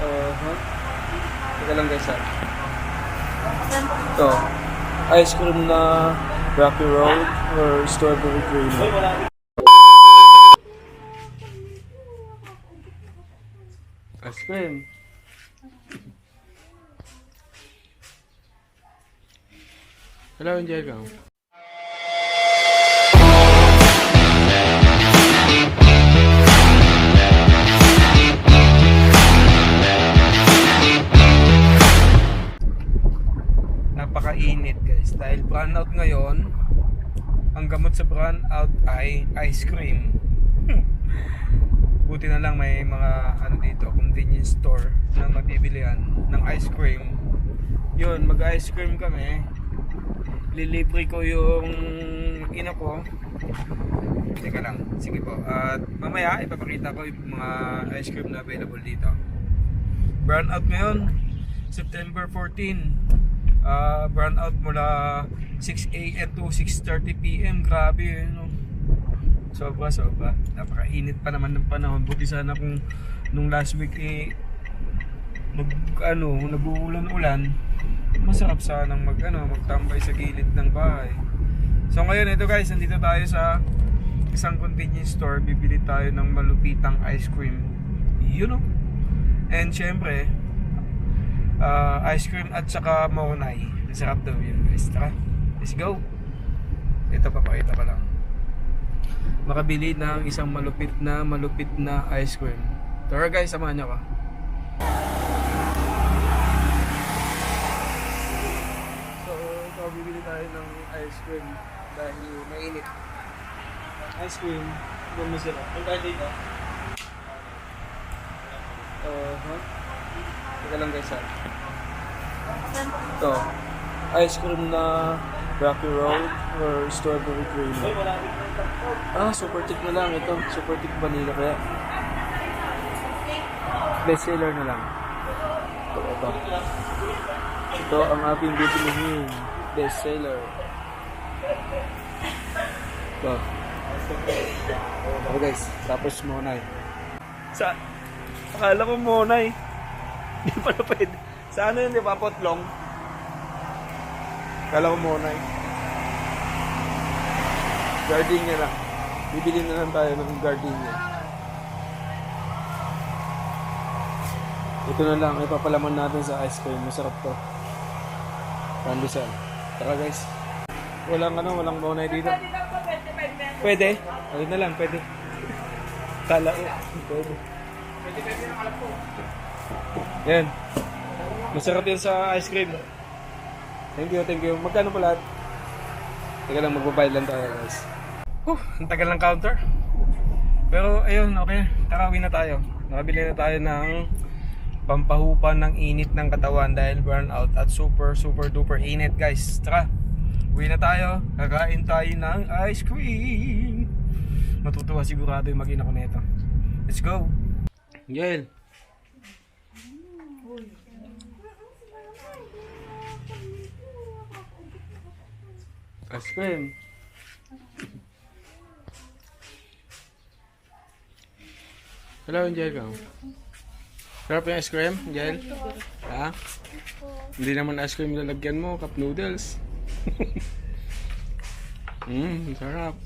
Uh, huh? Teka lang guys ha. Ito. Ice cream na Rocky Road or strawberry cream. Ice cream. Hello, Angelica. Guys dahil brownout ngayon. Ang gamot sa brownout ay ice cream. Buti na lang may mga ano dito, convenience store na magbibilihan ng ice cream. Yun, mag-ice cream kami. Lilibre ko yung ina ko. Teka lang, sige po. At mamaya ipapakita ko yung mga ice cream na available dito. Brownout ngayon, September 14. Ah, brownout mula 6 a.m. to 6.30 p.m. Grabe yun. No? Sobra, sobra. Napakainit pa naman ng panahon. Buti sana kung nung last week eh, nag, ano, nag-uulan-ulan, masarap sanang mag, ano, magtambay sa gilid ng bahay. So ngayon, ito guys, nandito tayo sa isang convenience store. Bibili tayo ng malupitang ice cream. You know? And syempre, ah, ice cream at saka maunay. Masarap daw yun guys. Tara, let's go. Ito papakita ko lang. Makabili ng isang malupit na malupit na ice cream. Tara guys, samahan niyo ako. So, ito, bibili tayo ng ice cream dahil mainit. Ice cream, masarap. Ang tayo dito? Uh, huh? Teka lang guys ha. Ito, ice cream na Rocky Road or strawberry cream. Ah, super thick na lang. Ito, super thick vanilla kaya. Best seller na lang. Ito, ito. Ito ang ating bibilihin. Best seller. Ito. Ito guys, tapos monay. Sa, akala ko monay. Hindi pala pwede. Sa ano yun, di ba? Potlong. Akala ko monay. Gardenia lang. Bibili na lang tayo ng gardenia. Ito na lang, ipapalaman natin sa ice cream. Masarap to. Pandesal. Tara guys. Walang ano, walang maunay dito. Pwede? Ayun na lang, pwede. Kala ko. Pwede. Yan. Masarap yan sa ice cream. Thank you, thank you. Magkano pa lahat? Teka lang, magbabayad lang tayo guys. Huh, ang tagal ng counter. Pero ayun, okay. Tara, uwi na tayo. Nakabili na tayo ng pampahupa ng init ng katawan dahil burnout at super super duper init guys. Tara, uwi na tayo. Kakain tayo ng ice cream. Matutuwa sigurado yung mag-ina ko nito. Let's go. Yael. Ice cream. Hello, Angelica. Sarap yung ice cream, Angel? Ha? Hindi naman ice cream lalagyan mo, cup noodles. Mmm, sarap.